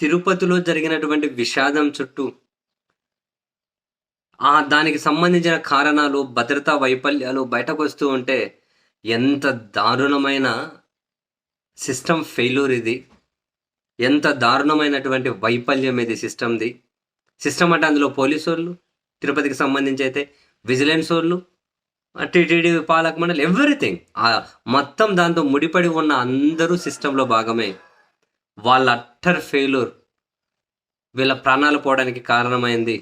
తిరుపతిలో జరిగినటువంటి విషాదం చుట్టూ ఆ దానికి సంబంధించిన కారణాలు భద్రతా వైఫల్యాలు బయటకు వస్తూ ఉంటే ఎంత దారుణమైన సిస్టమ్ ఫెయిల్యూర్ ఇది. ఎంత దారుణమైనటువంటి వైఫల్యం ఇది సిస్టమ్ది సిస్టమ్ అంటే అందులో పోలీసు వాళ్ళు తిరుపతికి సంబంధించి అయితే విజిలెన్స్ వాళ్ళు టీటీడీ పాలక మండలి ఎవ్రీథింగ్ మొత్తం దాంతో ముడిపడి ఉన్న అందరూ సిస్టంలో భాగమే. వాళ్ళ అట్టర్ ఫెయిల్యూర్ వీళ్ళ ప్రాణాలు పోవడానికి కారణమైంది.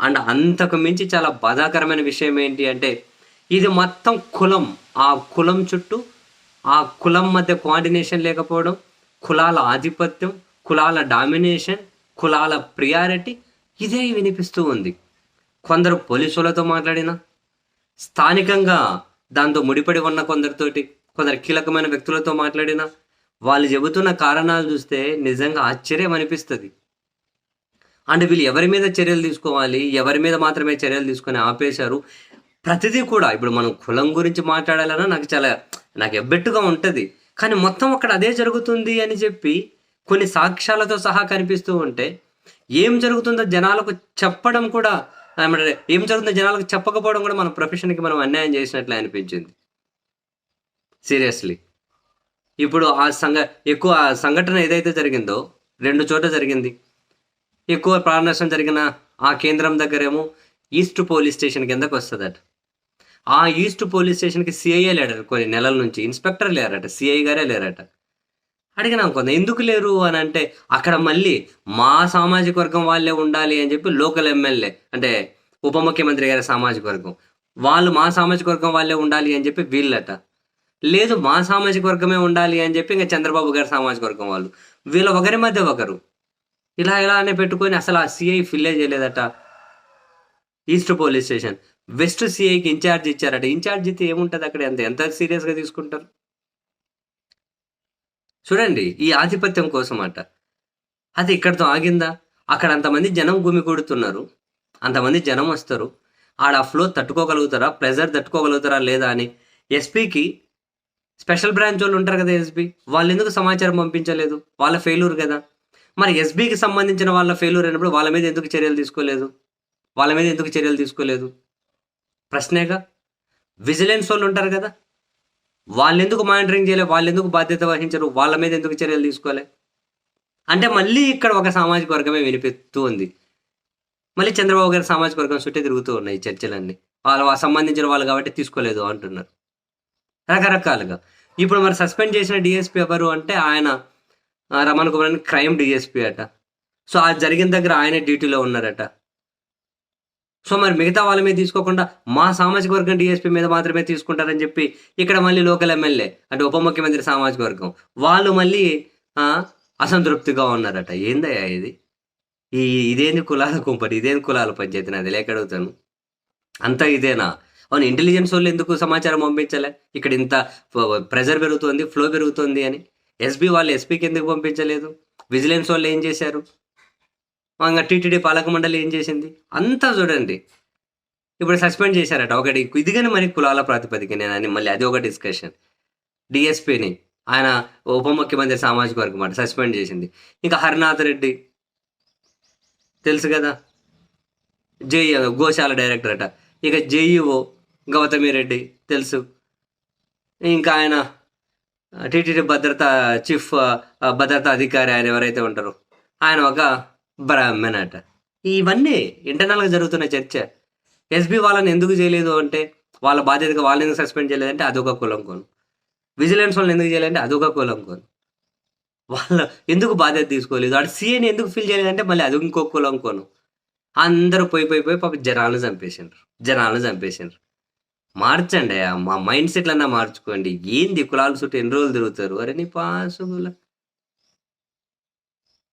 అండ్ అంతకు మించి చాలా బాధాకరమైన విషయం ఏంటి అంటే ఇది మొత్తం కులం. ఆ కులం చుట్టూ ఆ కులం మధ్య కోఆర్డినేషన్ లేకపోవడం కులాల ఆధిపత్యం కులాల డామినేషన్ కులాల ప్రియారిటీ ఇదే వినిపిస్తూ ఉంది. కొందరు పోలీసులతో మాట్లాడిన స్థానికంగా దాంతో ముడిపడి ఉన్న కొందరితోటి కొందరు కీలకమైన వ్యక్తులతో మాట్లాడినా వాళ్ళు చెబుతున్న కారణాలు చూస్తే నిజంగా ఆశ్చర్యం అనిపిస్తుంది. అంటే వీళ్ళు ఎవరి మీద చర్యలు తీసుకోవాలి ఎవరి మీద మాత్రమే చర్యలు తీసుకొని ఆపేశారు? ప్రతిదీ కూడా ఇప్పుడు మనం కులం గురించి మాట్లాడాలన్నా నాకు చాలా నాకు ఎబ్బెట్టుగా ఉంటుంది. కానీ మొత్తం అక్కడ అదే జరుగుతుంది అని చెప్పి కొన్ని సాక్ష్యాలతో సహా కనిపిస్తూ ఉంటే ఏం జరుగుతుందో జనాలకు చెప్పడం కూడా ఏం జరుగుతుందో జనాలకు చెప్పకపోవడం కూడా మన ప్రొఫెషన్కి మనం అన్యాయం చేసినట్లే అనిపించింది. సీరియస్లీ ఇప్పుడు ఆ సంఘ ఎక్కువ ఆ సంఘటన ఏదైతే జరిగిందో రెండు చోట్ల జరిగింది. ఎక్కువ ప్రాణనష్టం జరిగిన ఆ కేంద్రం దగ్గరేమో ఈస్ట్ పోలీస్ స్టేషన్ కిందకు వస్తుందట. ఆ ఈస్ట్ పోలీస్ స్టేషన్కి సిఐఏ లేడట కొన్ని నెలల నుంచి. ఇన్స్పెక్టర్ లేరట సిఐ గారే లేరట. అడిగినాం కొంత ఎందుకు లేరు? అని అంటే అక్కడ మళ్ళీ మా సామాజిక వర్గం వాళ్ళే ఉండాలి అని చెప్పి లోకల్ ఎమ్మెల్యే అంటే ఉప ముఖ్యమంత్రి గారి సామాజిక వర్గం. వాళ్ళు మా సామాజిక వర్గం వాళ్ళే ఉండాలి అని చెప్పి వీళ్ళట. లేదు మా సామాజిక వర్గమే ఉండాలి అని చెప్పి ఇంకా చంద్రబాబు గారి సామాజిక వర్గం వాళ్ళు. వీళ్ళ ఒకరి మధ్య ఒకరు. ఇలా ఇలా అనే పెట్టుకొని అసలు ఆ సిఐ ఫిల్లే చేయలేదట. ఈస్ట్ పోలీస్ స్టేషన్ వెస్ట్ సిఐకి ఇన్ఛార్జ్ ఇచ్చారట. ఇన్ఛార్జ్ ఇస్తే ఏముంటుంది అక్కడ? ఎంత ఎంత సీరియస్గా తీసుకుంటారు? చూడండి ఈ ఆధిపత్యం కోసం అట అది ఇక్కడితో ఆగిందా? అక్కడ అంతమంది జనం గుమి కొడుతున్నారు. అంతమంది జనం వస్తారు. ఆడ ఫ్లో తట్టుకోగలుగుతారా? ప్రెజర్ తట్టుకోగలుగుతారా లేదా అని? ఎస్పీకి స్పెషల్ బ్రాంచ్ వాళ్ళు ఉంటారు కదా ఎస్బీ. వాళ్ళు ఎందుకు సమాచారం పంపించలేదు? వాళ్ళ ఫెయిల్యూర్ కదా. మరి ఎస్బీకి సంబంధించిన వాళ్ళ ఫెయిల్యూర్ అయినప్పుడు వాళ్ళ మీద ఎందుకు చర్యలు తీసుకోలేదు? వాళ్ళ మీద ఎందుకు చర్యలు తీసుకోలేదు? ప్రశ్నేగా? విజిలెన్స్ వాళ్ళు ఉంటారు కదా. వాళ్ళు ఎందుకు మానిటరింగ్ చేయలేదు వాళ్ళు ఎందుకు బాధ్యత వహించరు? వాళ్ళ మీద ఎందుకు చర్యలు తీసుకోలే? అంటే మళ్ళీ ఇక్కడ ఒక సామాజిక వర్గమే వినిపిస్తూ ఉంది. మళ్ళీ చంద్రబాబు గారి సామాజిక వర్గం చుట్టే తిరుగుతూ ఉన్నాయి చర్చలన్నీ. వాళ్ళు సంబంధించిన వాళ్ళు కాబట్టి తీసుకోలేదు అంటున్నారు. రకరకాలుగా. ఇప్పుడు మరి సస్పెండ్ చేసిన డిఎస్పీ ఎవరు అంటే ఆయన రమణ కుమార్ అని క్రైమ్ డిఎస్పీ అట. సో అది జరిగిన దగ్గర ఆయనే డ్యూటీలో ఉన్నారట. సో మరి మిగతా వాళ్ళ మీద తీసుకోకుండా మా సామాజిక వర్గం డిఎస్పీ మీద మాత్రమే తీసుకుంటారని చెప్పి ఇక్కడ మళ్ళీ లోకల్ ఎమ్మెల్యే అంటే ఉప ముఖ్యమంత్రి సామాజిక వర్గం వాళ్ళు మళ్ళీ అసంతృప్తిగా ఉన్నారట. ఏందయ్యా ఇది? ఈ ఇదేంది కులాల కుంపటి ఇదేంది కులాల పంచాయతీ నాది? లేక అడుగుతాను. అంతా ఇదేనా? అవును ఇంటెలిజెన్స్ వాళ్ళు ఎందుకు సమాచారం పంపించలే? ఇక్కడ ఇంత ప్రెజర్ పెరుగుతుంది ఫ్లో పెరుగుతుంది అని. ఎస్బీ వాళ్ళు ఎస్పీకి ఎందుకు పంపించలేదు? విజిలెన్స్ వాళ్ళు ఏం చేశారు? ఇంకా టీటీడీ పాలక మండలి ఏం చేసింది? అంతా చూడండి. ఇప్పుడు సస్పెండ్ చేశారట. ఒకటి ఇదిగానే మరి కులాల ప్రాతిపదికన అని మళ్ళీ అది ఒక డిస్కషన్ డిఎస్పీని ఆయన ఉప ముఖ్యమంత్రి సామాజిక వర్గం మాట సస్పెండ్ చేసింది. ఇంకా హరినాథ్ రెడ్డి. తెలుసు కదా? జేఈ గోశాల డైరెక్టర్ అట. ఇక జేఈఓ గౌతమి రెడ్డి తెలుసు. ఇంకా ఆయన టీటీడీ భద్రత చీఫ్ భద్రతా అధికారి ఆయన ఎవరైతే ఉంటారో ఆయన ఒక బ్రాహ్మణ్ అట. ఇవన్నీ ఇంటర్నల్గా జరుగుతున్న చర్చ. ఎస్బీ వాళ్ళని ఎందుకు చేయలేదు అంటే వాళ్ళ బాధ్యతగా వాళ్ళని ఎందుకు సస్పెండ్ చేయలేదంటే అదొక కులం కోను విజిలెన్స్ వాళ్ళని ఎందుకు చేయలేదంటే అదొక కులం కోను వాళ్ళ ఎందుకు బాధ్యత తీసుకోలేదు? అటు సీఏని ఎందుకు ఫీల్ చేయలేదంటే మళ్ళీ అది ఇంకో కులం కోను అందరూ పోయి పోయి పోయి పాప జనాలను చంపేసిండ్రు. జనాలను చంపేసిండ్రు. మార్చండి మా మైండ్ సెట్లన్నా మార్చుకోండి. ఏంది కులాలు చుట్టూ ఎన్ని రోజులు తిరుగుతారు? అరే నీ పాసుగుల